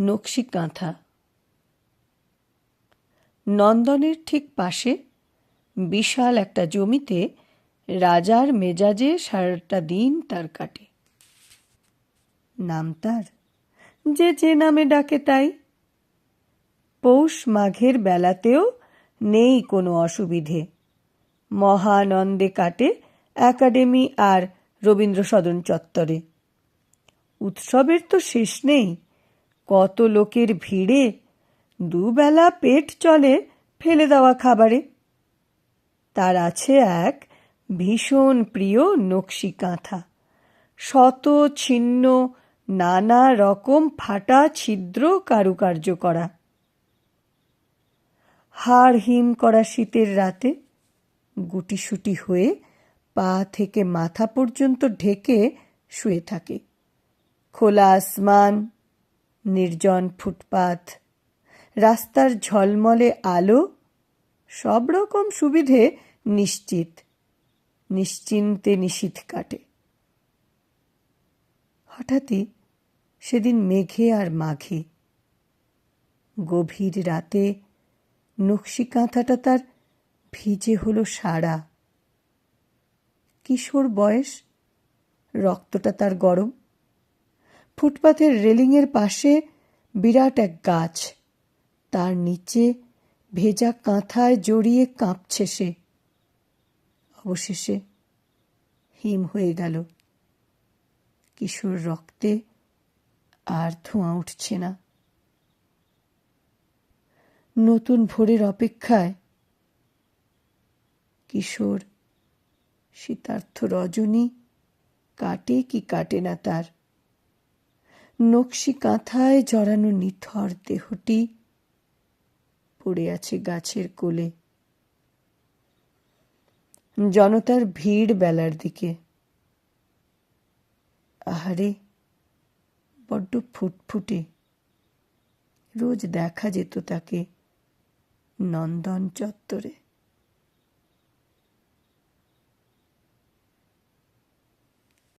নকশি কাঁথা। নন্দনের ঠিক পাশে বিশাল একটা জমিতে রাজার মেজাজে সারাটা দিন তার কাটে। নাম তার? যে যে নামে ডাকে তাই। পৌষ মাঘের বেলাতেও নেই কোনো অসুবিধে। মহানন্দে কাটে একাডেমি আর রবীন্দ্র সদন চত্বরে। উৎসবের তো শেষ নেই। কত লোকের ভিড়ে দুবেলা পেট চলে ফেলে দেওয়া খাবারে। তার আছে এক ভীষণ প্রিয় নকশি কাঁথা। শত ছিন্ন নানা রকম ফাটা ছিদ্র কারুকার্য করা। হাড় হিম করা শীতের রাতে গুটিসুটি হয়ে পা থেকে মাথা পর্যন্ত ঢেকে শুয়ে থাকে। খোলা আসমান নির্জন ফুটপাথ রাস্তার ঝলমলে আলো সব রকম সুবিধে নিশ্চিত। নিশ্চিন্তে নিশীথ কাটে। হঠাৎই সেদিন মেঘে আর মাঘে। গভীর রাতে নকশি কাঁথাটা তার ভিজে হলো সারা। কিশোর বয়স, রক্তটা তার গরম। ফুটপাথের রেলিংয়ের পাশে বিরাট এক গাছ। তার নিচে ভেজা কাঁথায় জড়িয়ে কাঁপছে সে। অবশেষে হিম হয়ে গেল। কিশোর রক্তে আর ধোঁয়া উঠছে না। নতুন ভোরের অপেক্ষায় কিশোর শীতার্থ রজনী কাটে কি কাটে না তার। নকশি কাঁথায় জড়ানো নিথর দেহটি পড়ে আছে গাছের কোলে। জনতার ভিড় বেলার দিকে। আহারে, বড্ড ফুটফুটে। রোজ দেখা যেত তাকে নন্দন চত্বরে।